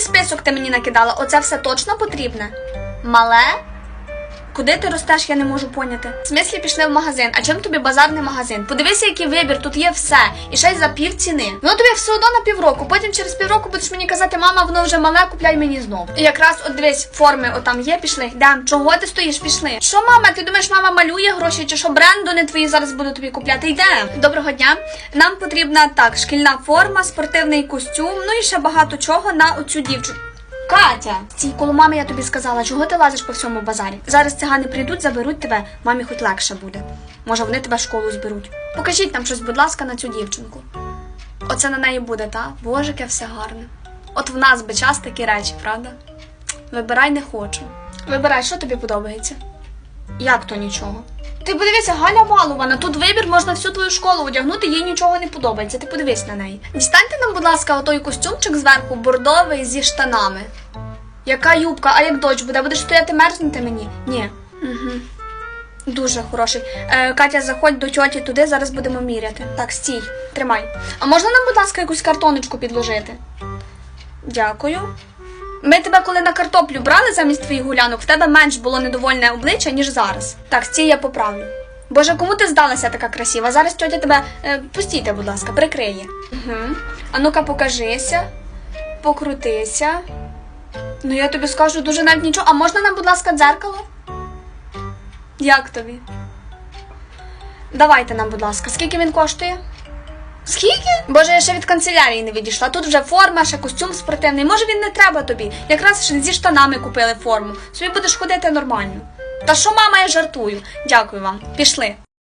список ти мені накидала? Оце все точно потрібне? Мале? Куди ти ростеш, я не можу поняти. В смислі пішли в магазин. А чим тобі базарний магазин? Подивися, який вибір, тут є все. І ще й за пів ціни. Ну тобі все одно на півроку. Потім через півроку будеш мені казати, мама, воно вже мале, купляй мені знов. І якраз от дивись, форми отам є, пішли. Йдем. Чого ти стоїш? Пішли. Що, мама? Ти думаєш, мама малює гроші, чи що бренду не твої зараз буду тобі купляти? Йдем. Доброго дня. Нам потрібна так, шкільна форма, спортивний костюм, ну і ще багато чого на оцю дівчину. Катя, стій коло мами я тобі сказала, чого ти лазиш по всьому базарі. Зараз цигани прийдуть, заберуть тебе, мамі хоч легше буде. Може, вони тебе в школу зберуть. Покажіть нам щось, будь ласка, на цю дівчинку. Оце на неї буде, та? Боже, все гарне. От в нас би час такі речі, правда? Вибирай не хочу. Вибирай, що тобі подобається. Як то нічого? Ти подивися, Галя Валована, тут вибір можна всю твою школу одягнути, їй нічого не подобається. Ти подивись на неї. Дістаньте нам, будь ласка, отой костюмчик зверху бордовий зі штанами. Яка юбка, а як дощ буде? Будеш стояти мерзнути мені? Ні. Угу. Дуже хороший. Е, Катя, заходь до тьоті туди, зараз будемо міряти. Так, стій, тримай. А можна нам, будь ласка, якусь картоночку підложити? Дякую. Ми тебе, коли на картоплю брали замість твоїх гулянок, в тебе менш було недовольне обличчя, ніж зараз. Так, стій я поправлю. Боже, кому ти здалася така красива? Зараз тьотя тебе е, пустійте, будь ласка, прикриє. Угу. А ну-ка, покажися, покрутися. Ну, я тобі скажу дуже навіть нічого. А можна нам, будь ласка, дзеркало? Як тобі? Давайте нам, будь ласка, скільки він коштує? Скільки? Боже, я ще від канцелярії не відійшла. Тут вже форма, ще костюм спортивний. Може він не треба тобі. Якраз ще зі штанами купили форму. Собі будеш ходити нормально. Та що мама, я жартую. Дякую вам. Пішли.